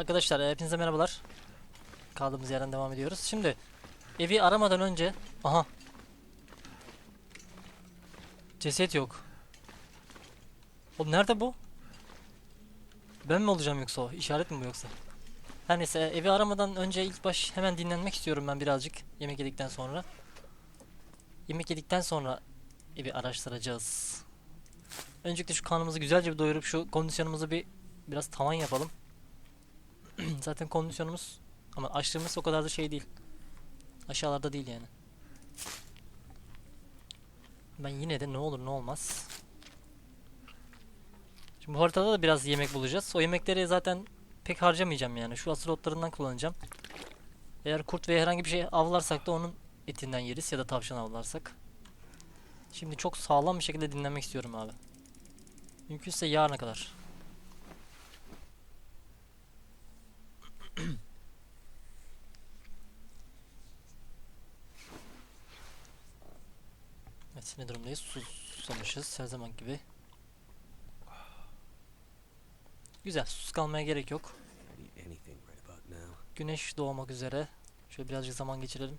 Arkadaşlar e, hepinize merhabalar. Kaldığımız yerden devam ediyoruz. Şimdi evi aramadan önce aha ceset yok. Oğlum nerede bu? Ben mi olacağım yoksa o? İşaret mi bu yoksa? Her neyse e, evi aramadan önce ilk baş hemen dinlenmek istiyorum ben birazcık yemek yedikten sonra. Yemek yedikten sonra evi araştıracağız. Öncelikle şu karnımızı güzelce bir doyurup şu kondisyonumuzu bir biraz tavan yapalım. Zaten kondisyonumuz ama açlığımız o kadar da şey değil. Aşağılarda değil yani. Ben yine de ne olur ne olmaz. Şimdi bu haritada da biraz yemek bulacağız. O yemekleri zaten pek harcamayacağım yani. Şu asıl otlarından kullanacağım. Eğer kurt veya herhangi bir şey avlarsak da onun etinden yeriz ya da tavşan avlarsak. Şimdi çok sağlam bir şekilde dinlenmek istiyorum abi. Mümkünse yarına kadar. Evet ne durumdayız? Sus susamışız her zaman gibi. Güzel sus kalmaya gerek yok. Güneş doğmak üzere. Şöyle birazcık zaman geçirelim.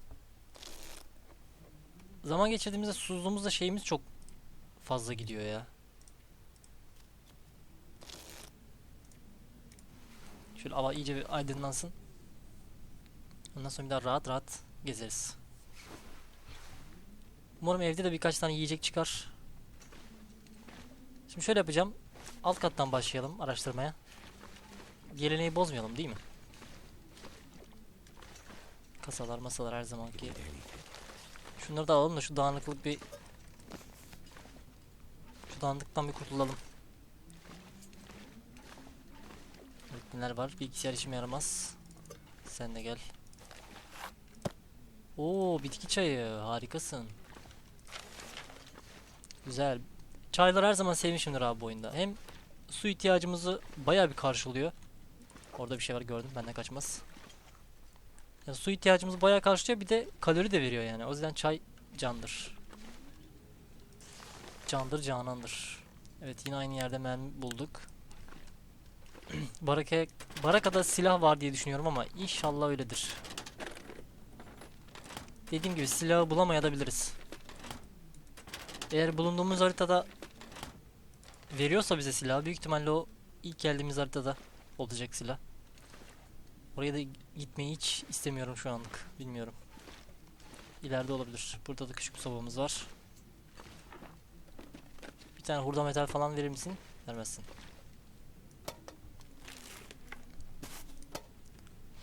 Zaman geçirdiğimizde susuzluğumuzda şeyimiz çok fazla gidiyor ya. Şöyle hava iyice bir aydınlansın. Ondan sonra bir daha rahat rahat gezeriz. Umarım evde de birkaç tane yiyecek çıkar. Şimdi şöyle yapacağım. Alt kattan başlayalım araştırmaya. Geleneği bozmayalım değil mi? Kasalar masalar her zamanki. Şunları da alalım da şu dağınıklık bir... Şu dağınıklıktan bir kurtulalım. Evet, neler var? Bilgisayar işime yaramaz. Sen de gel. Oo bitki çayı harikasın. Güzel. Çaylar her zaman sevmişimdir abi bu oyunda. Hem su ihtiyacımızı bayağı bir karşılıyor. Orada bir şey var gördüm benden kaçmaz. Ya su ihtiyacımızı bayağı karşılıyor bir de kalori de veriyor yani. O yüzden çay candır. Candır canandır. Evet yine aynı yerde mermi bulduk. Baraka, Baraka'da silah var diye düşünüyorum ama inşallah öyledir. Dediğim gibi silahı bulamayabiliriz. Eğer bulunduğumuz haritada veriyorsa bize silah büyük ihtimalle o ilk geldiğimiz haritada olacak silah. Oraya da gitmeyi hiç istemiyorum şu anlık. Bilmiyorum. İleride olabilir. Burada da küçük bir sobamız var. Bir tane hurda metal falan verir misin? Vermezsin.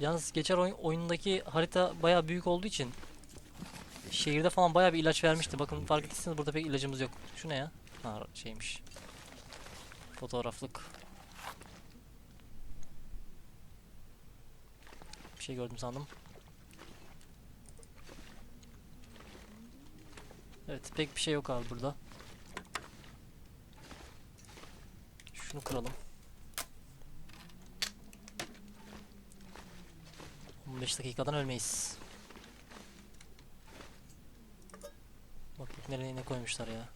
Yalnız geçer oyun, oyundaki harita bayağı büyük olduğu için şehirde falan bayağı bir ilaç vermişti. Bakın fark ettiyseniz burada pek ilacımız yok. Şu ne ya? Ha şeymiş. Fotoğraflık. Bir şey gördüm sandım. Evet pek bir şey yok abi burada. Şunu kıralım. 15 dakikadan ölmeyiz. Bak nereye ne koymuşlar ya.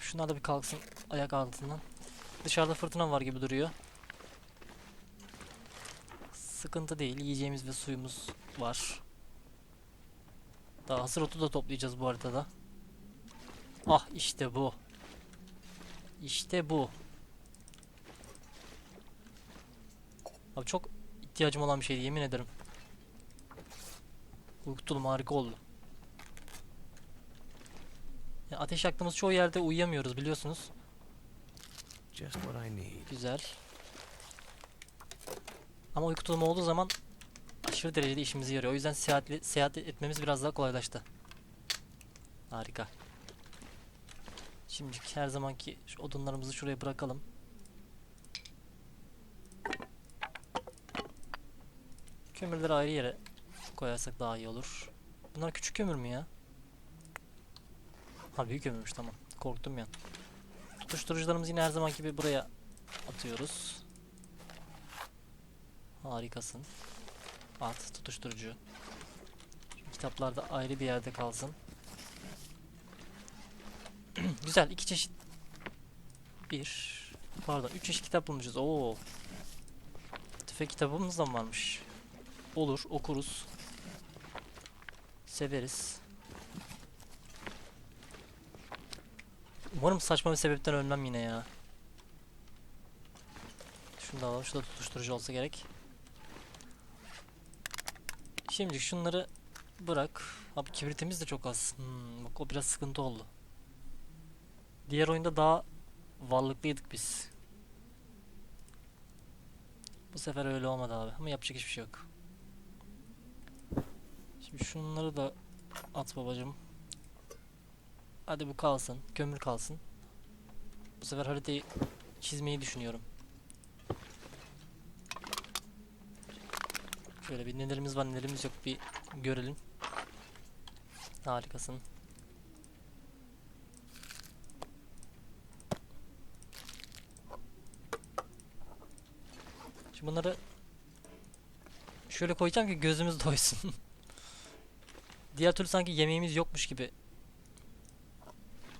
Şunlar da bir kalksın ayak altından. Dışarıda fırtına var gibi duruyor. Sıkıntı değil. Yiyeceğimiz ve suyumuz var. Daha hasır otu da toplayacağız bu haritada. Ah işte bu. İşte bu. Abi çok ihtiyacım olan bir şeydi yemin ederim. Uyku tulum harika oldu. Ya ateş yaktığımız çoğu yerde uyuyamıyoruz biliyorsunuz. Just what I need. Güzel. Ama uyku tulumu olduğu zaman aşırı derecede işimize yarıyor. O yüzden seyahat, seyahat etmemiz biraz daha kolaylaştı. Harika. Şimdi her zamanki şu odunlarımızı şuraya bırakalım. Kömürleri ayrı yere koyarsak daha iyi olur. Bunlar küçük kömür mü ya? Ha büyük kömürmüş tamam. Korktum ya. Tutuşturucularımızı yine her zamanki gibi buraya atıyoruz. Harikasın. At tutuşturucu. Şu kitaplar da ayrı bir yerde kalsın. Güzel iki çeşit. Bir, Pardon 3 iş kitap bulmuşuz. Oo. Tüfek kitabımız da mı varmış? Olur okuruz. Severiz. Umarım saçma bir sebepten ölmem yine ya. Şunu da alalım. Şu da tutuşturucu olsa gerek. Şimdi şunları bırak. Abi kibritimiz de çok az. Hmm, bak o biraz sıkıntı oldu. Diğer oyunda daha varlıklıydık biz. Bu sefer öyle olmadı abi. Ama yapacak hiçbir şey yok. Şimdi şunları da at babacım. Hadi bu kalsın. Kömür kalsın. Bu sefer haritayı çizmeyi düşünüyorum. Şöyle bir nelerimiz var nelerimiz yok bir görelim. Harikasın. Şimdi bunları şöyle koyacağım ki gözümüz doysun. Diğer türlü sanki yemeğimiz yokmuş gibi.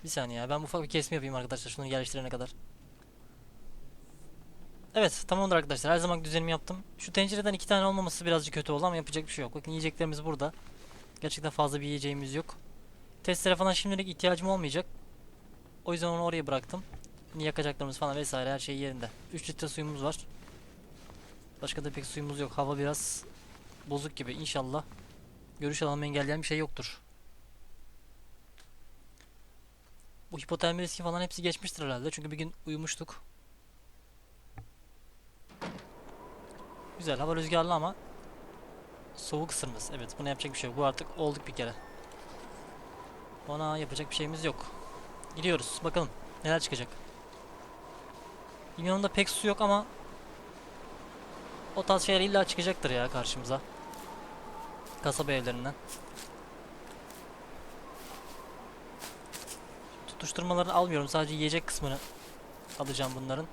Bir saniye ya ben ufak bir kesme yapayım arkadaşlar şunu yerleştirene kadar. Evet tamamdır arkadaşlar her zaman düzenimi yaptım. Şu tencereden iki tane olmaması birazcık kötü oldu ama yapacak bir şey yok. Bakın yiyeceklerimiz burada. Gerçekten fazla bir yiyeceğimiz yok. Testere falan şimdilik ihtiyacım olmayacak. O yüzden onu oraya bıraktım. Yine yakacaklarımız falan vesaire her şey yerinde. 3 litre suyumuz var. Başka da pek suyumuz yok. Hava biraz bozuk gibi. İnşallah görüş alanımı engelleyen bir şey yoktur. Bu hipotermi riski falan hepsi geçmiştir herhalde. Çünkü bir gün uyumuştuk. Güzel. Hava rüzgarlı ama soğuk ısırmaz. Evet buna yapacak bir şey yok. Bu artık olduk bir kere. Ona yapacak bir şeyimiz yok. Gidiyoruz. Bakalım neler çıkacak. Yanında pek su yok ama o tarz şeyler illa çıkacaktır ya karşımıza. Kasaba evlerinden. Tutuşturmalarını almıyorum. Sadece yiyecek kısmını alacağım bunların.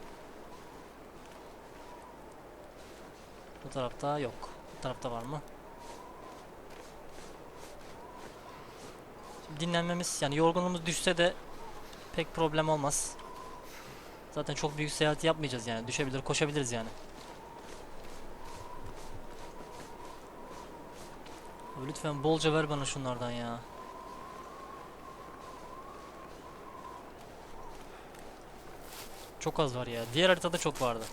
Bu tarafta yok. Bu tarafta var mı? Şimdi dinlenmemiz yani yorgunluğumuz düşse de pek problem olmaz. Zaten çok büyük seyahat yapmayacağız yani. Düşebilir, koşabiliriz yani. Lütfen bolca ver bana şunlardan ya. Çok az var ya. Diğer haritada çok vardı.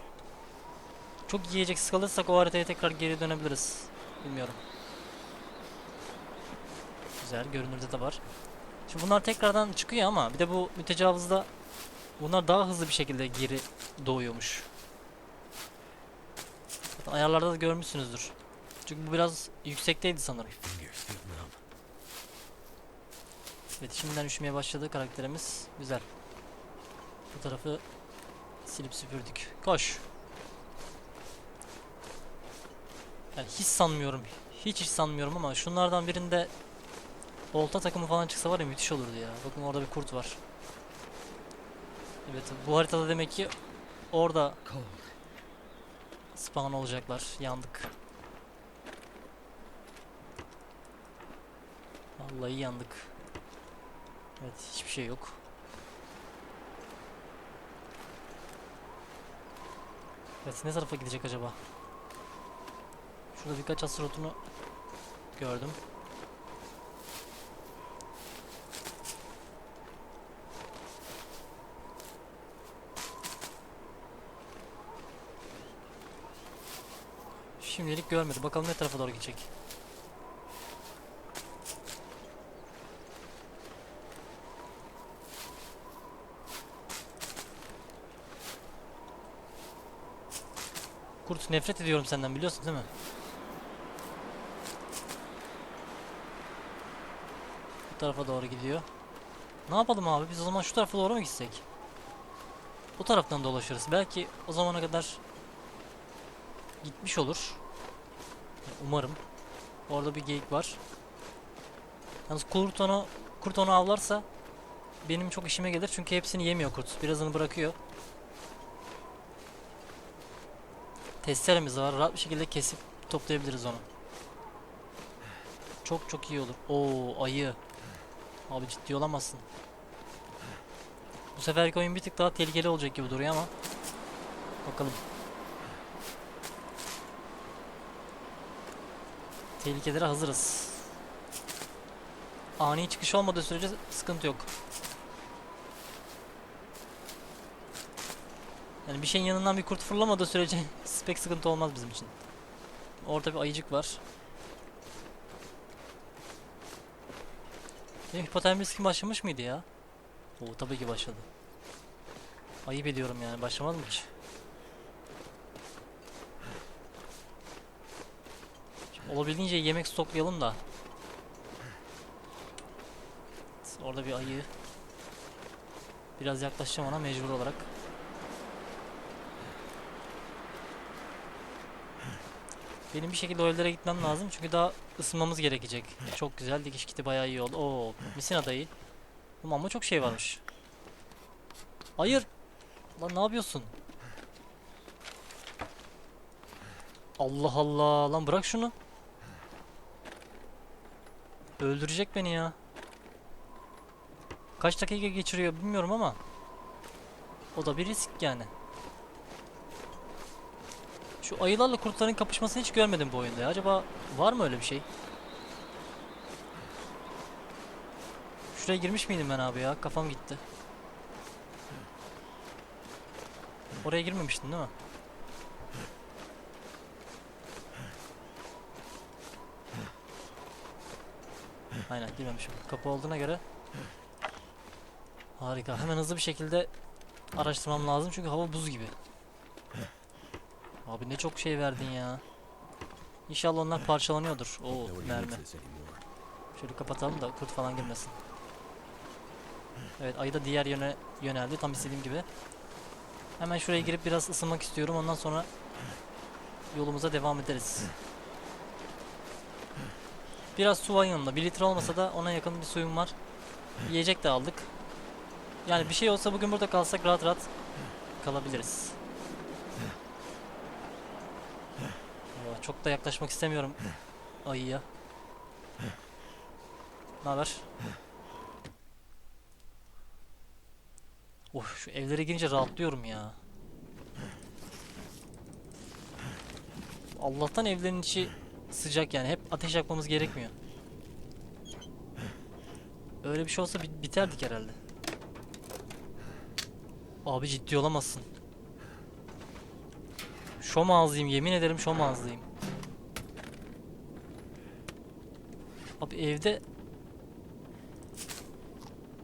Çok yiyecek sıkılırsak o haritaya tekrar geri dönebiliriz. Bilmiyorum. Güzel. Görünürde de var. Şimdi bunlar tekrardan çıkıyor ama bir de bu mütecavızda bunlar daha hızlı bir şekilde geri doğuyormuş. Zaten ayarlarda da görmüşsünüzdür. Çünkü bu biraz yüksekteydi sanırım. Evet şimdiden üşümeye başladı karakterimiz. Güzel. Bu tarafı silip süpürdük. Koş. Yani hiç sanmıyorum. Hiç hiç sanmıyorum ama şunlardan birinde olta takımı falan çıksa var ya müthiş olurdu ya. Bakın orada bir kurt var. Evet bu haritada demek ki orada spawn olacaklar. Yandık. Vallahi yandık. Evet hiçbir şey yok. Evet ne tarafa gidecek acaba? Şurada birkaç asrotunu gördüm. Şimdilik görmedi. Bakalım ne tarafa doğru gidecek. Kurt nefret ediyorum senden biliyorsun değil mi? Bu tarafa doğru gidiyor. Ne yapalım abi? Biz o zaman şu tarafa doğru mu gitsek? Bu taraftan dolaşırız. Belki o zamana kadar gitmiş olur. Umarım. Orada bir geyik var. Yalnız kurt onu, kurt onu avlarsa benim çok işime gelir çünkü hepsini yemiyor kurt. Birazını bırakıyor. Testeremiz var. Rahat bir şekilde kesip toplayabiliriz onu. Çok çok iyi olur. Oo ayı. Abi ciddi olamazsın. Bu seferki oyun bir tık daha tehlikeli olacak gibi duruyor ama Bakalım. Tehlikelere hazırız. Ani çıkış olmadığı sürece sıkıntı yok. Yani bir şeyin yanından bir kurt fırlamadığı sürece pek sıkıntı olmaz bizim için. Orada bir ayıcık var. Benim hipotermi riskim başlamış mıydı ya? Oo tabii ki başladı. Ayıp ediyorum yani başlamadı mı hiç? Şimdi olabildiğince yemek stoklayalım da. Orada bir ayı. Biraz yaklaşacağım ona mecbur olarak. Benim bir şekilde o evlere gitmem lazım çünkü daha ısınmamız gerekecek. Çok güzel dikiş kiti bayağı iyi oldu. Oo, misin adayı. Oğlum ama çok şey varmış. Hayır. Lan ne yapıyorsun? Allah Allah. Lan bırak şunu. Öldürecek beni ya. Kaç dakika geçiriyor bilmiyorum ama. O da bir risk yani. Şu ayılarla kurtların kapışmasını hiç görmedim bu oyunda ya. Acaba var mı öyle bir şey? Şuraya girmiş miydim ben abi ya? Kafam gitti. Oraya girmemiştin değil mi? Aynen girmemişim. Kapı olduğuna göre Harika. Hemen hızlı bir şekilde araştırmam lazım çünkü hava buz gibi. Abi ne çok şey verdin ya. İnşallah onlar parçalanıyordur. Oo mermi. Şöyle kapatalım da kurt falan girmesin. Evet ayı da diğer yöne yöneldi tam istediğim gibi. Hemen şuraya girip biraz ısınmak istiyorum ondan sonra yolumuza devam ederiz. Biraz su var yanımda. Bir litre olmasa da ona yakın bir suyum var. Yiyecek de aldık. Yani bir şey olsa bugün burada kalsak rahat rahat kalabiliriz. Aa, Çok da yaklaşmak istemiyorum ayıya. Ne haber? Of şu evlere girince rahatlıyorum ya. Allah'tan evlerin içi sıcak yani. Hep ateş yakmamız gerekmiyor. Öyle bir şey olsa bi- biterdik herhalde. Abi ciddi olamazsın. Şom ağzıyım yemin ederim şom ağzıyım. Abi evde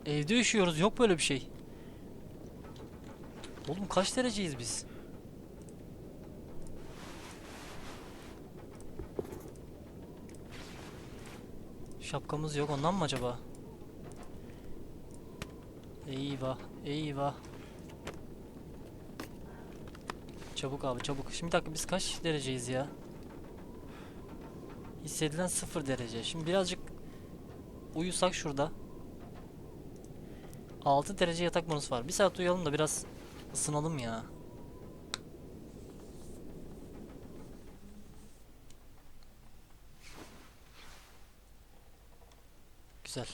Evde üşüyoruz yok böyle bir şey. Oğlum kaç dereceyiz biz? Şapkamız yok ondan mı acaba? Eyvah eyvah. Çabuk abi çabuk. Şimdi bir dakika biz kaç dereceyiz ya? Hissedilen sıfır derece. Şimdi birazcık uyusak şurada. 6 derece yatak bonusu var. Bir saat uyuyalım da biraz ısınalım ya. Güzel.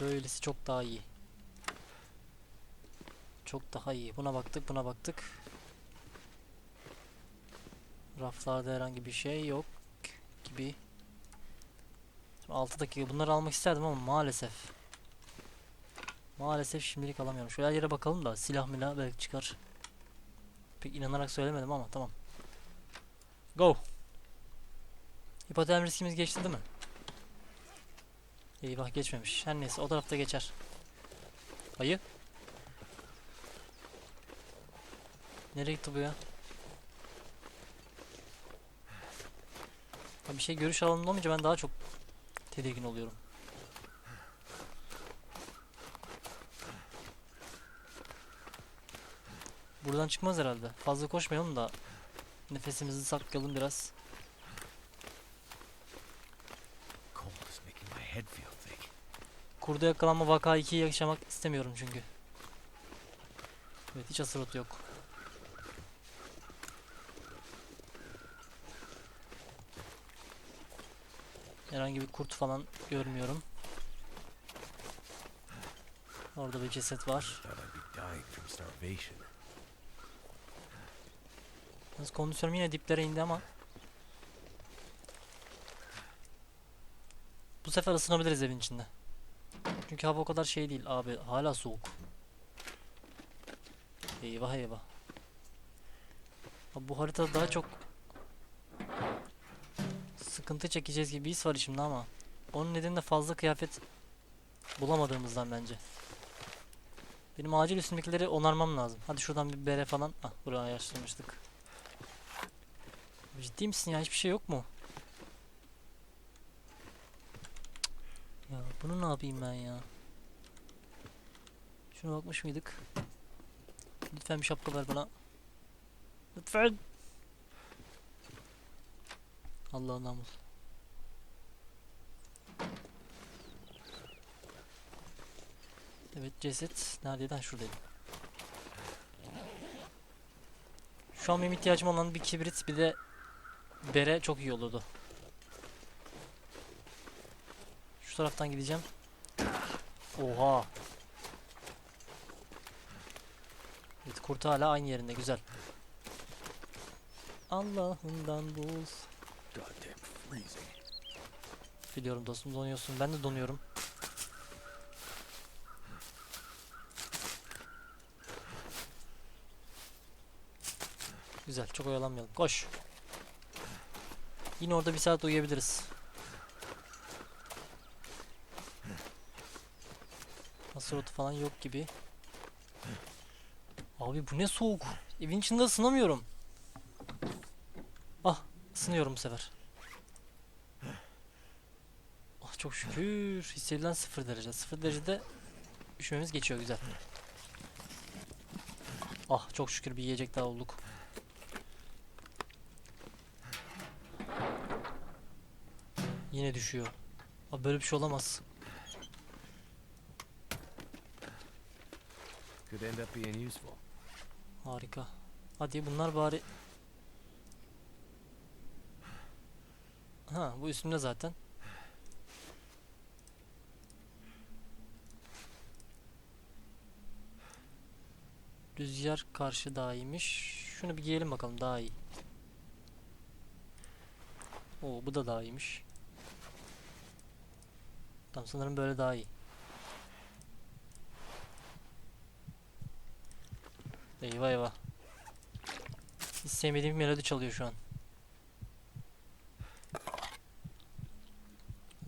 Böylesi çok daha iyi. Çok daha iyi. Buna baktık, buna baktık. Raflarda herhangi bir şey yok gibi. 6 dakika bunları almak isterdim ama maalesef. Maalesef şimdilik alamıyorum. Şöyle yere bakalım da silah milah belki çıkar. Pek inanarak söylemedim ama tamam. Go. Hipotermi riskimiz geçti değil mi? Eyvah geçmemiş. Her neyse o tarafta geçer. Ayı. Nereye gitti bu ya? Bir şey görüş alanında olmayınca ben daha çok tedirgin oluyorum. Buradan çıkmaz herhalde. Fazla koşmayalım da nefesimizi saklayalım biraz. Kurda yakalanma vaka 2'yi yaşamak istemiyorum çünkü. Evet hiç asırot yok. Herhangi bir kurt falan görmüyorum. Orada bir ceset var. Yalnız kondisyonum yine diplere indi ama. Bu sefer ısınabiliriz evin içinde. Çünkü hava o kadar şey değil abi. Hala soğuk. Eyvah eyvah. Abi bu haritada daha çok sıkıntı çekeceğiz gibi bir his var içimde ama onun nedeni de fazla kıyafet bulamadığımızdan bence. Benim acil üstümdekileri onarmam lazım. Hadi şuradan bir bere falan. Ah buraya ayarlamıştık. Ciddi misin ya? Hiçbir şey yok mu? Ya bunu ne yapayım ben ya? Şuna bakmış mıydık? Lütfen bir şapka ver bana. Lütfen. Allah'ın namus. Evet ceset neredeydi? Ha şuradaydı. Şu an benim ihtiyacım olan bir kibrit bir de bere çok iyi olurdu. Şu taraftan gideceğim. Oha. Evet kurt hala aynı yerinde güzel. Allah'ından bul. Biliyorum dostum donuyorsun. Ben de donuyorum. Güzel. Çok oyalanmayalım. Koş. Yine orada bir saat uyuyabiliriz. Asrotu falan yok gibi. Abi bu ne soğuk. Evin içinde ısınamıyorum. Ah ısınıyorum bu sefer. Ah çok şükür. Hissedilen 0 derece. 0 derecede üşümemiz geçiyor güzel. Ah çok şükür bir yiyecek daha olduk. Yine düşüyor. Abi böyle bir şey olamaz. Harika. Hadi bunlar bari... Ha bu üstümde zaten. Rüzgar karşı daha iyiymiş. Şunu bir giyelim bakalım daha iyi. Oo bu da daha iyiymiş. Tamam sanırım böyle daha iyi. Eyvah eyvah. Hiç sevmediğim bir melodi çalıyor şu an.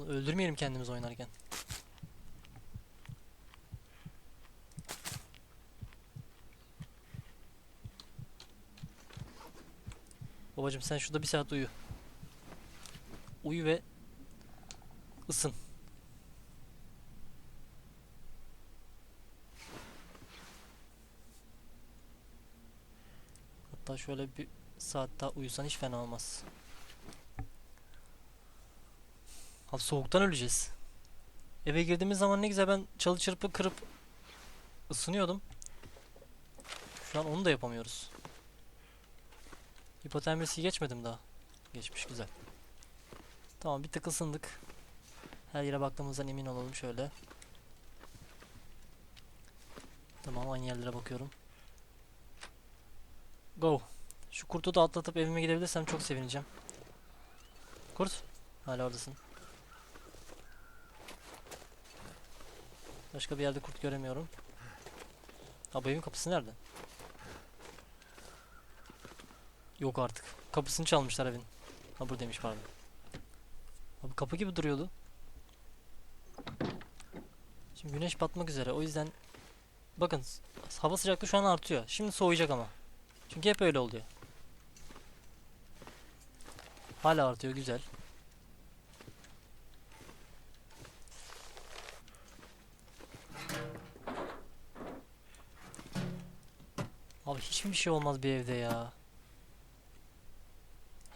Öldürmeyelim kendimizi oynarken. Babacım sen şurada bir saat uyu. Uyu ve ısın. Hatta şöyle bir saat daha uyusan hiç fena olmaz. Abi soğuktan öleceğiz. Eve girdiğimiz zaman ne güzel ben çalı çırpı kırıp ısınıyordum. Şu an onu da yapamıyoruz. Hipotermisi geçmedim daha. Geçmiş güzel. Tamam bir tık ısındık. Her yere baktığımızdan emin olalım şöyle. Tamam aynı yerlere bakıyorum. Go. Şu kurtu da atlatıp evime gidebilirsem çok sevineceğim. Kurt. Hala oradasın. Başka bir yerde kurt göremiyorum. Ha bu evin kapısı nerede? Yok artık. Kapısını çalmışlar evin. Ha buradaymış pardon. Abi kapı gibi duruyordu. Şimdi güneş batmak üzere. O yüzden bakın hava sıcaklığı şu an artıyor. Şimdi soğuyacak ama. Çünkü hep öyle oluyor. Hala artıyor güzel. Abi hiçbir şey olmaz bir evde ya.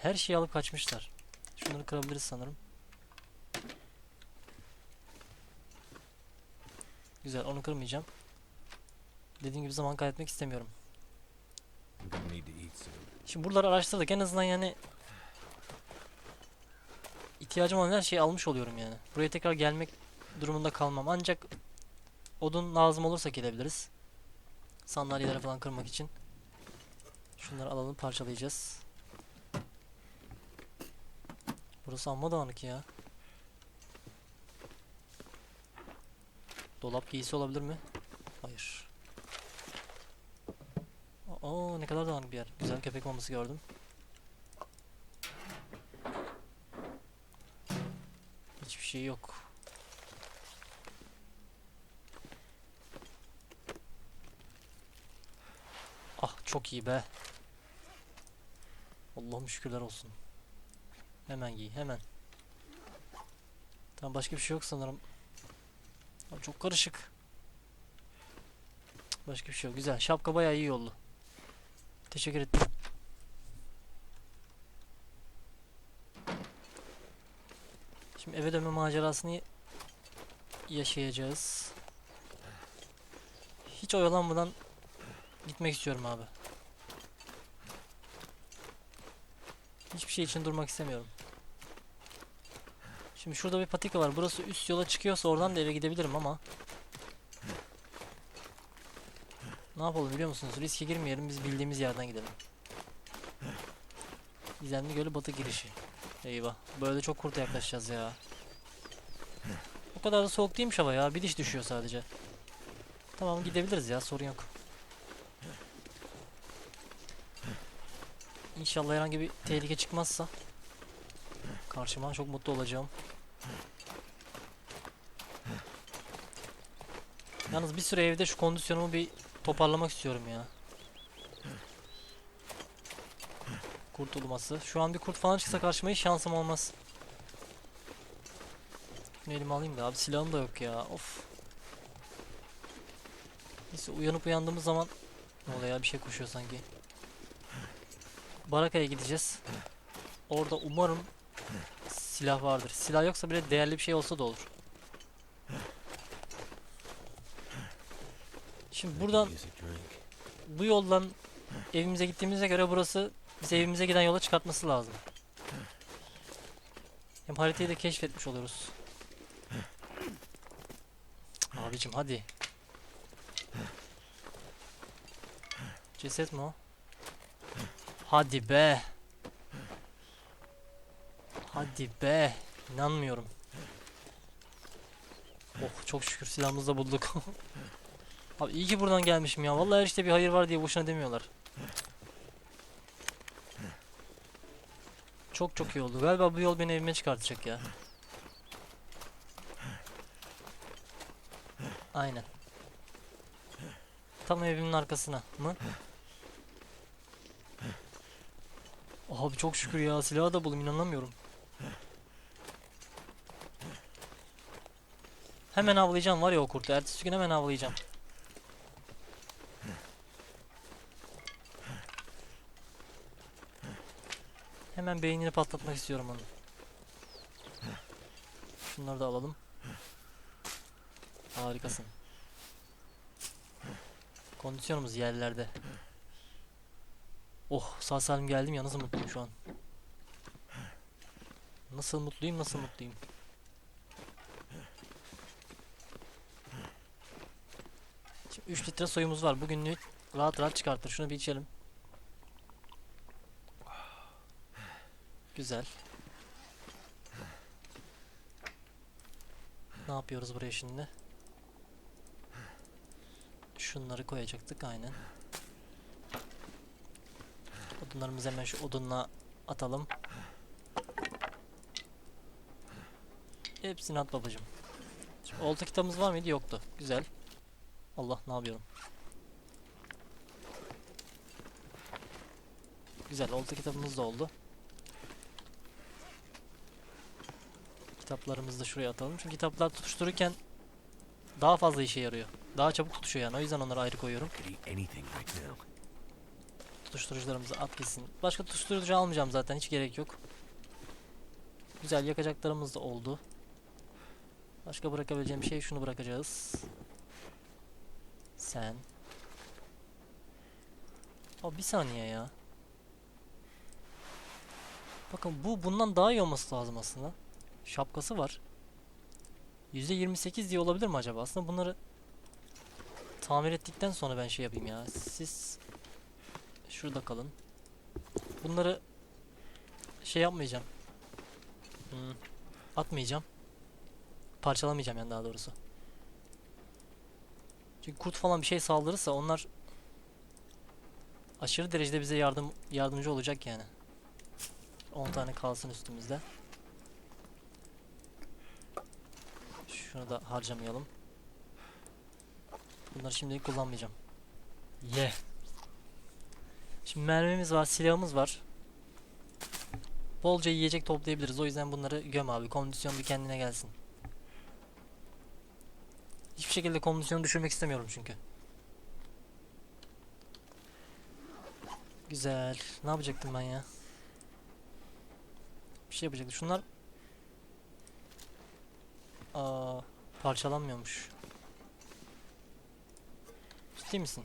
Her şeyi alıp kaçmışlar. Şunları kırabiliriz sanırım. Güzel onu kırmayacağım. Dediğim gibi zaman kaybetmek istemiyorum. Şimdi buraları araştırdık en azından yani ihtiyacım olan her şeyi almış oluyorum yani. Buraya tekrar gelmek durumunda kalmam. Ancak odun lazım olursa gidebiliriz. Sandalyeleri falan kırmak için. Şunları alalım parçalayacağız. Burası amma dağınık ya. Dolap giysi olabilir mi? Hayır. Oo ne kadar dağınık bir yer. Güzel köpek maması gördüm. Hiçbir şey yok. Ah çok iyi be. Allah'ım şükürler olsun. Hemen giy hemen. Tamam başka bir şey yok sanırım. Abi çok karışık. Başka bir şey yok. Güzel. Şapka bayağı iyi oldu. Teşekkür ettim. Şimdi eve dönme macerasını yaşayacağız. Hiç oyalanmadan gitmek istiyorum abi. Hiçbir şey için durmak istemiyorum. Şimdi şurada bir patika var. Burası üst yola çıkıyorsa oradan da eve gidebilirim ama. Ne yapalım biliyor musunuz? Riske girmeyelim. Biz bildiğimiz yerden gidelim. Gizemli Gölü batı girişi. Eyvah. Böyle çok kurta yaklaşacağız ya. O kadar da soğuk değilmiş hava ya. Bir diş düşüyor sadece. Tamam gidebiliriz ya. Sorun yok. İnşallah herhangi bir tehlike çıkmazsa karşıma çok mutlu olacağım. Yalnız bir süre evde şu kondisyonumu bir toparlamak istiyorum ya. Kurt uluması. Şu an bir kurt falan çıksa karşıma hiç şansım olmaz. Şunu elime alayım da abi silahım da yok ya. Of. Neyse uyanıp uyandığımız zaman ne oluyor ya bir şey koşuyor sanki. Baraka'ya gideceğiz. Orada umarım silah vardır. Silah yoksa bile değerli bir şey olsa da olur. Şimdi buradan bu yoldan evimize gittiğimize göre burası bizi evimize giden yola çıkartması lazım. Hem haritayı da keşfetmiş. Cık, Abicim hadi. Ceset mi o? Hadi be. Hadi be. İnanmıyorum. Oh çok şükür silahımızı da bulduk. Abi iyi ki buradan gelmişim ya. Vallahi her işte bir hayır var diye boşuna demiyorlar. Çok çok iyi oldu. Galiba bu yol beni evime çıkartacak ya. Aynen. Tam evimin arkasına mı? Abi çok şükür ya silahı da buldum inanamıyorum. Hemen avlayacağım var ya o kurtu. Ertesi gün hemen avlayacağım. Hemen beynini patlatmak istiyorum onu. Şunları da alalım. Harikasın. Kondisyonumuz yerlerde. Oh sağ salim geldim ya nasıl mutluyum şu an. Nasıl mutluyum nasıl mutluyum. Şimdi 3 litre soyumuz var. Bugünlük rahat rahat çıkartır. Şunu bir içelim. Güzel. Ne yapıyoruz buraya şimdi? Şunları koyacaktık aynen. Odunlarımızı hemen şu odunla atalım. Hepsini at babacım. Şimdi olta kitabımız var mıydı? Yoktu. Güzel. Allah ne yapıyorum? Güzel olta kitabımız da oldu. Kitaplarımızı da şuraya atalım. Çünkü kitaplar tutuştururken daha fazla işe yarıyor. Daha çabuk tutuşuyor yani. O yüzden onları ayrı koyuyorum. Tutuşturucularımızı at gitsin. Başka tutuşturucu almayacağım zaten. Hiç gerek yok. Güzel yakacaklarımız da oldu. Başka bırakabileceğim şey şunu bırakacağız. Sen. Abi bir saniye ya. Bakın bu bundan daha iyi olması lazım aslında. Şapkası var. %28 diye olabilir mi acaba? Aslında bunları tamir ettikten sonra ben şey yapayım ya. Siz Şurada kalın. Bunları şey yapmayacağım. Hmm, atmayacağım. Parçalamayacağım yani daha doğrusu. Çünkü kurt falan bir şey saldırırsa onlar aşırı derecede bize yardım yardımcı olacak yani. 10 tane kalsın üstümüzde. Şunu da harcamayalım. Bunları şimdilik kullanmayacağım. Ye. Şimdi mermimiz var, silahımız var. Bolca yiyecek toplayabiliriz. O yüzden bunları göm abi. Kondisyon bir kendine gelsin. Hiçbir şekilde kondisyonu düşürmek istemiyorum çünkü. Güzel. Ne yapacaktım ben ya? Bir şey yapacaktım. Şunlar Aa, parçalanmıyormuş. Ciddi misin?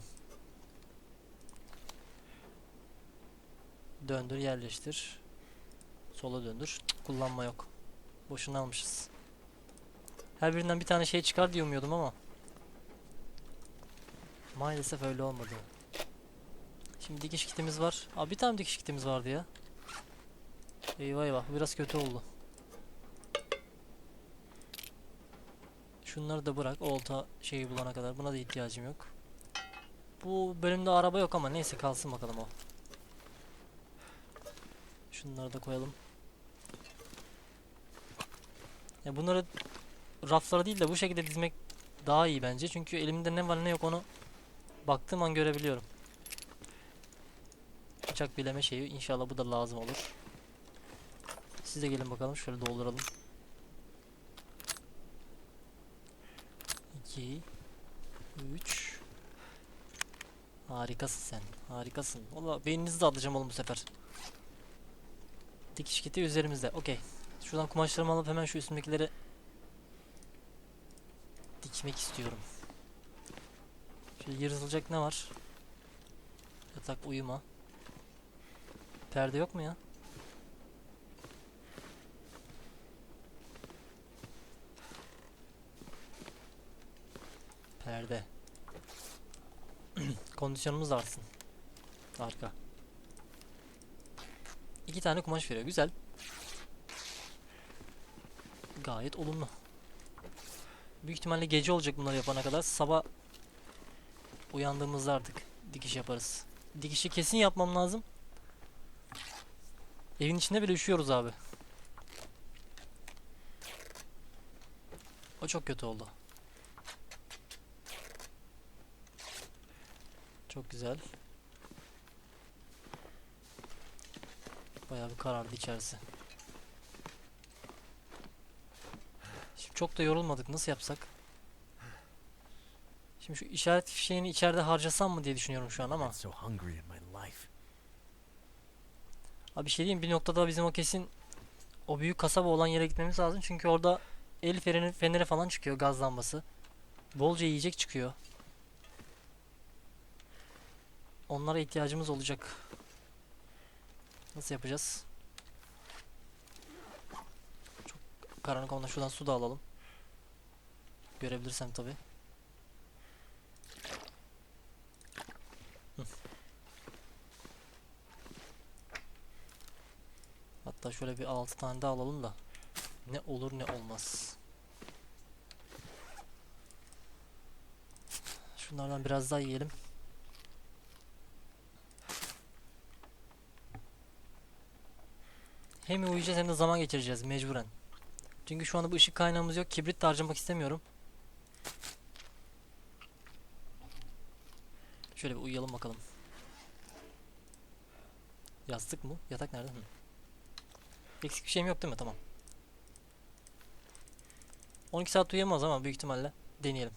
Döndür yerleştir. Sola döndür. Kullanma yok. Boşuna almışız. Her birinden bir tane şey çıkar diye umuyordum ama. Maalesef öyle olmadı. Şimdi dikiş kitimiz var. Aa bir tane dikiş kitimiz vardı ya. Eyvah eyvah biraz kötü oldu. Şunları da bırak olta şeyi bulana kadar. Buna da ihtiyacım yok. Bu bölümde araba yok ama neyse kalsın bakalım o. Şunları da koyalım. Ya bunları raflara değil de bu şekilde dizmek daha iyi bence. Çünkü elimde ne var ne yok onu baktığım an görebiliyorum. Bıçak bileme şeyi inşallah bu da lazım olur. Siz de gelin bakalım şöyle dolduralım. 2 3 Harikasın sen. Harikasın. Valla beyninizi de atacağım oğlum bu sefer. Dikiş kiti üzerimizde. Okey. Şuradan kumaşlarımı alıp hemen şu üstümdekileri dikmek istiyorum. Şöyle yırtılacak ne var? Yatak uyuma. Perde yok mu ya? Perde. Kondisyonumuz artsın. Harika. İki tane kumaş veriyor. Güzel. Gayet olumlu. Büyük ihtimalle gece olacak bunları yapana kadar. Sabah uyandığımızda artık dikiş yaparız. Dikişi kesin yapmam lazım. Evin içinde bile üşüyoruz abi. O çok kötü oldu. Çok güzel. Bayağı bir karardı içerisi. Şimdi çok da yorulmadık. Nasıl yapsak? Şimdi şu işaret fişeğini içeride harcasam mı diye düşünüyorum şu an ama. Abi bir şey diyeyim bir noktada bizim o kesin o büyük kasaba olan yere gitmemiz lazım. Çünkü orada el feneri, feneri falan çıkıyor gaz lambası. Bolca yiyecek çıkıyor. Onlara ihtiyacımız olacak. Nasıl yapacağız? Çok karanlık olmadan şuradan su da alalım. Görebilirsem tabi. Hatta şöyle bir 6 tane daha alalım da ne olur ne olmaz. Şunlardan biraz daha yiyelim. Hem uyuyacağız hem de zaman geçireceğiz mecburen. Çünkü şu anda bu ışık kaynağımız yok. Kibrit de harcamak istemiyorum. Şöyle bir uyuyalım bakalım. Yastık mı? Yatak nerede? Hı. Eksik bir şeyim yok değil mi? Tamam. 12 saat uyuyamaz ama büyük ihtimalle deneyelim.